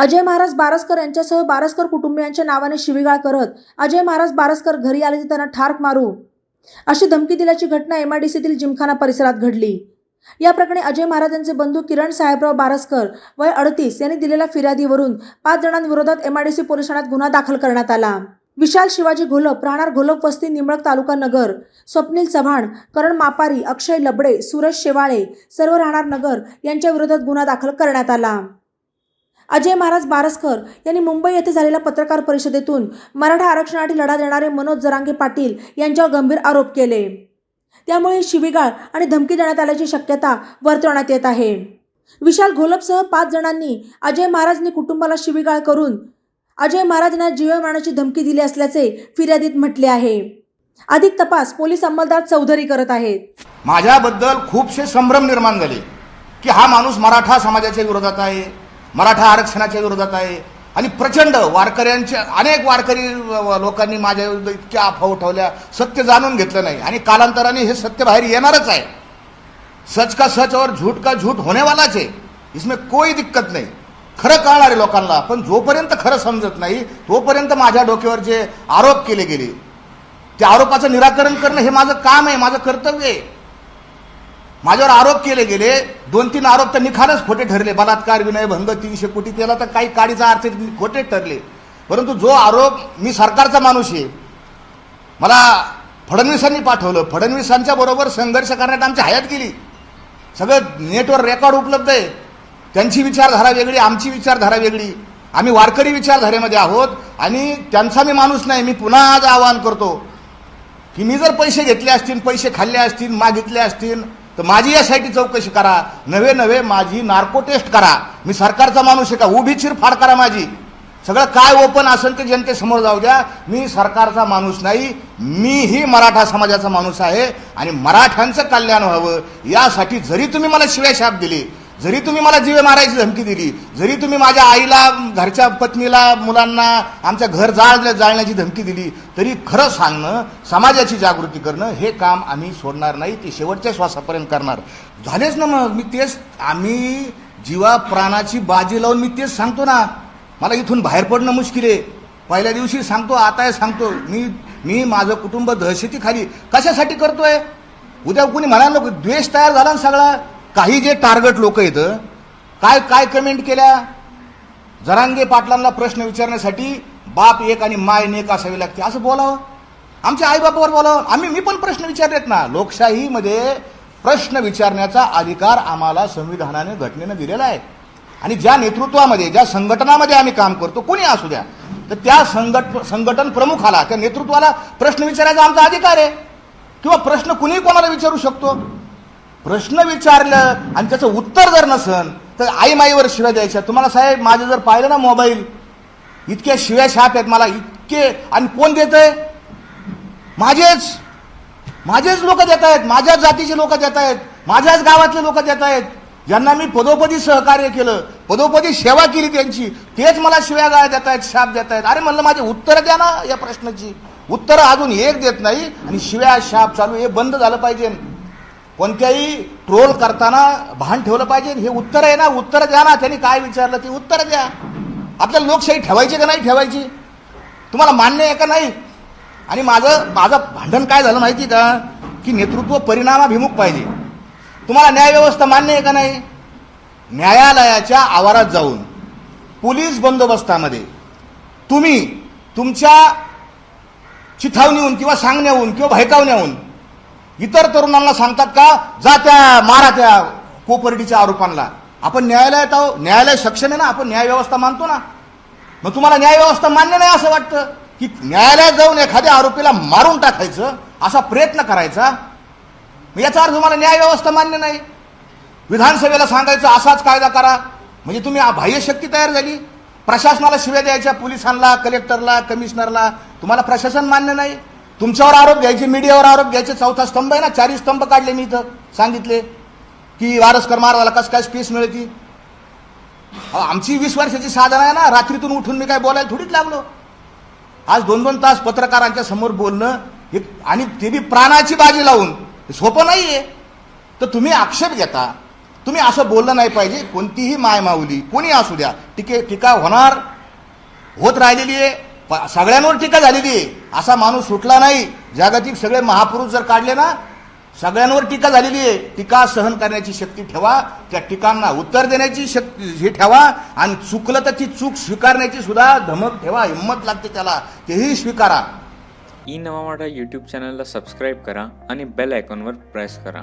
अजय महाराज बारसकर यांच्यासह बारसकर कुटुंबियांच्या नावाने शिवीगाळ करत अजय महाराज बारसकर घरी आले तर त्यांना ठार मारू अशी धमकी दिल्याची घटना एमआयडीसीतील जिमखाना परिसरात घडली. या प्रकरणी अजय महाराज यांचे बंधू किरण साहेबराव बारसकर वय अडतीस यांनी दिलेल्या फिर्यादीवरून पाच जणांविरोधात एमआयडीसी पोलीस ठाण्यात गुन्हा दाखल करण्यात आला. विशाल शिवाजी घोलप राहणार घोलप वस्ती निमळक तालुका नगर स्वप्नील चव्हाण करण मापारी अक्षय लबडे सुरेश शेवाळे सर्व राहणार नगर यांच्या विरोधात गुन्हा दाखल करण्यात आला. अजय महाराज बारसकर यांनी मुंबई येथे झालेल्या पत्रकार परिषदेतून मराठा आरक्षणासाठी लढा देणारे मनोज जरांगे पाटील यांच्यावर गंभीर आरोप केले. त्यामुळे शिवीगाळ आणि धमकी देण्यात आल्याची शक्यता वर्तवण्यात येत आहे. विशाल घोलपसह पाच जणांनी अजय महाराजनी कुटुंबाला शिवीगाळ करून अजय महाराज यांना जीवे मारण्याची धमकी दिली असल्याचे फिर्यादीत म्हटले आहे. अधिक तपास पोलीस अंमलदार चौधरी करत आहेत. माझ्याबद्दल खूपसे संभ्रम निर्माण झाले की हा माणूस मराठा समाजाच्या विरोधात आहे. मराठा आरक्षणाच्या विरोधात आहे. आणि प्रचंड वारकऱ्यांच्या अनेक वारकरी लोकांनी माझ्या विरुद्ध इतक्या अफवा उठवल्या. सत्य जाणून घेतलं नाही. आणि कालांतराने हे सत्य बाहेर येणारच आहे. सच का सच और झूठ का झूट होणेवालाच आहे. इसमें कोई दिक्कत नाही. खरं कळणार आहे लोकांना पण जोपर्यंत खरं समजत नाही तोपर्यंत माझ्या डोक्यावर जे आरोप केले गेले त्या आरोपाचं निराकरण करणं हे माझं काम आहे माझं कर्तव्य आहे. माझ्यावर आरोप केले गेले. दोन तीन आरोप तर निखालच खोटे ठरले. बलात्कार विनयभंग तीनशे कोटी त्याला तर काही काडीचा अर्थ खोटे ठरले. परंतु जो आरोप मी सरकारचा माणूस आहे मला फडणवीसांनी पाठवलं. फडणवीसांच्या बरोबर संघर्ष करण्यात आमची हयात गेली. सगळं नेटवर रेकॉर्ड उपलब्ध आहे. त्यांची विचारधारा वेगळी आमची विचारधारा वेगळी. आम्ही वारकरी विचारधारेमध्ये आहोत आणि त्यांचा मी माणूस नाही. मी पुन्हा आज आवाहन करतो की मी जर पैसे घेतले असतील पैसे खाल्ले असतील मागितले असतील तर माझी यासाठी चौकशी करा. नवे नवे माझी नार्को टेस्ट करा. मी सरकारचा माणूस आहे का? उभी चिरफाड करा माझी. सगळं काय ओपन असेल ते जनतेसमोर जाऊ द्या. मी सरकारचा माणूस नाही मीही मराठा समाजाचा माणूस आहे आणि मराठ्यांचं कल्याण व्हावं. यासाठी जरी तुम्ही मला शिव्या शाप दिली जरी तुम्ही मला जीवे मारायची धमकी दिली जरी तुम्ही माझ्या आईला घरच्या पत्नीला मुलांना आमच्या घर जाळ जाळण्याची धमकी दिली तरी खरं सांगणं समाजाची जागृती करणं हे काम आम्ही सोडणार नाही ते शेवटच्या श्वासापर्यंत करणार. झालेच ना मग मी तेच आम्ही जीवा प्राणाची बाजी लावून मी तेच सांगतो ना. मला इथून बाहेर पडणं मुश्किल आहे. पहिल्या दिवशी सांगतो आता सांगतो. मी मी माझं कुटुंब दहशतीखाली. कशासाठी करतोय? उद्या कुणी म्हणाल नको द्वेष तयार झाला ना सगळा. काही जे टार्गेट लोक येतं काय काय कमेंट केल्या? जरांगे पाटलांना प्रश्न विचारण्यासाठी बाप एक आणि माय नेक असावी लागते. असं बोलावं. आमच्या आईबापावर बोलावं. आम्ही मी पण प्रश्न विचारलेत ना. लोकशाहीमध्ये प्रश्न विचारण्याचा अधिकार आम्हाला संविधानाने घटनेनं दिलेला आहे. आणि ज्या नेतृत्वामध्ये ज्या संघटनामध्ये आम्ही काम करतो कोणी असू द्या तर त्या संघट संघटन प्रमुखाला त्या नेतृत्वाला प्रश्न विचारायचा आमचा अधिकार आहे. किंवा प्रश्न कुणीही कोणाला विचारू शकतो. प्रश्न विचारलं आणि त्याचं उत्तर जर नसन तर आई माईवर शिव्या द्यायच्या. तुम्हाला साहेब माझं जर पाहिलं ना मोबाईल इतक्या शिव्या शाप आहेत मला इतके आणि कोण देत आहे माझेच. माझेच लोक देत आहेत. माझ्याच जातीचे लोक देत आहेत. माझ्याच गावातले लोक देत आहेत. ज्यांना मी पदोपदी सहकार्य केलं. पदोपदी सेवा केली त्यांची. तेच मला शिव्या गाळ देत आहेत शाप देत आहेत. अरे म्हणलं माझे उत्तर द्या ना या प्रश्नाची. उत्तर अजून एक देत नाही आणि शिव्या शाप चालू हे बंद झालं पाहिजे. कोणत्याही ट्रोल करताना भान ठेवलं पाहिजे. हे उत्तर आहे ना उत्तर द्या ना. त्यांनी काय विचारलं ते उत्तर द्या. आपल्याला लोकशाही ठेवायची का नाही ठेवायची? तुम्हाला मान्य आहे का नाही? आणि माझं माझं भांडण काय झालं माहिती का? की नेतृत्व परिणामाभिमुख पाहिजे. तुम्हाला न्यायव्यवस्था मान्य आहे का नाही? न्यायालयाच्या आवारात जाऊन पोलीस बंदोबस्तामध्ये तुम्ही तुमच्या चिथावणीहून किंवा सांगण्याहून किंवा भयकावण्याहून इतर तरुणांना सांगतात का जा त्या मारा त्या कोपर्डीच्या आरोपांना. आपण न्यायालयात आहो न्यायालय सक्षम आहे ना आपण न्यायव्यवस्था मानतो ना. मग तुम्हाला न्यायव्यवस्था मान्य नाही असं वाटतं? की न्यायालयात जाऊन एखाद्या आरोपीला मारून टाकायचं असा प्रयत्न करायचा? याचा अर्थ तुम्हाला न्यायव्यवस्था मान्य नाही. विधानसभेला सांगायचं असाच कायदा करा. म्हणजे तुम्ही बाह्य शक्ती तयार झाली. प्रशासनाला शिव्या द्यायच्या पोलिसांना कलेक्टरला कमिशनरला. तुम्हाला प्रशासन मान्य नाही. तुमच्यावर आरोप घ्यायचे मीडियावर आरोप घ्यायचे चौथा स्तंभ आहे ना चारही स्तंभ काढले मी इथं सांगितले. की वारसकर महाराजाला कसं काय स्पेस मिळती? अहो, आमची वीस वर्षाची साधना आहे ना रात्रीतून उठून मी काय बोलायला थोडीच लागलो. आज दोन दोन तास पत्रकारांच्या समोर बोलणं हे आणि ते बी प्राणाची बाजी लावून सोपं नाही आहे तर तुम्ही आक्षेप घेता. तुम्ही असं बोललं नाही पाहिजे कोणतीही मायमाऊली कोणी असू द्या टीके टीका होणार होत राहिलेली आहे. सगळ्यांवर टीका झालेली आहे. असा माणूस सुटला नाही. जागतिक सगळे महापुरुष जर काढले ना सगळ्यांवर टीका झालेली आहे. टीका सहन करण्याची शक्ती ठेवा. त्या टीकांना उत्तर देण्याची शक्ती हे ठेवा. आणि चुकलं तर ती चूक स्वीकारण्याची सुद्धा धमक ठेवा. हिंमत लागते त्याला. तेही स्वीकारा. ई नवा मराठा यूट्यूब चॅनलला सबस्क्राईब करा आणि बेल आयकॉनवर प्रेस करा.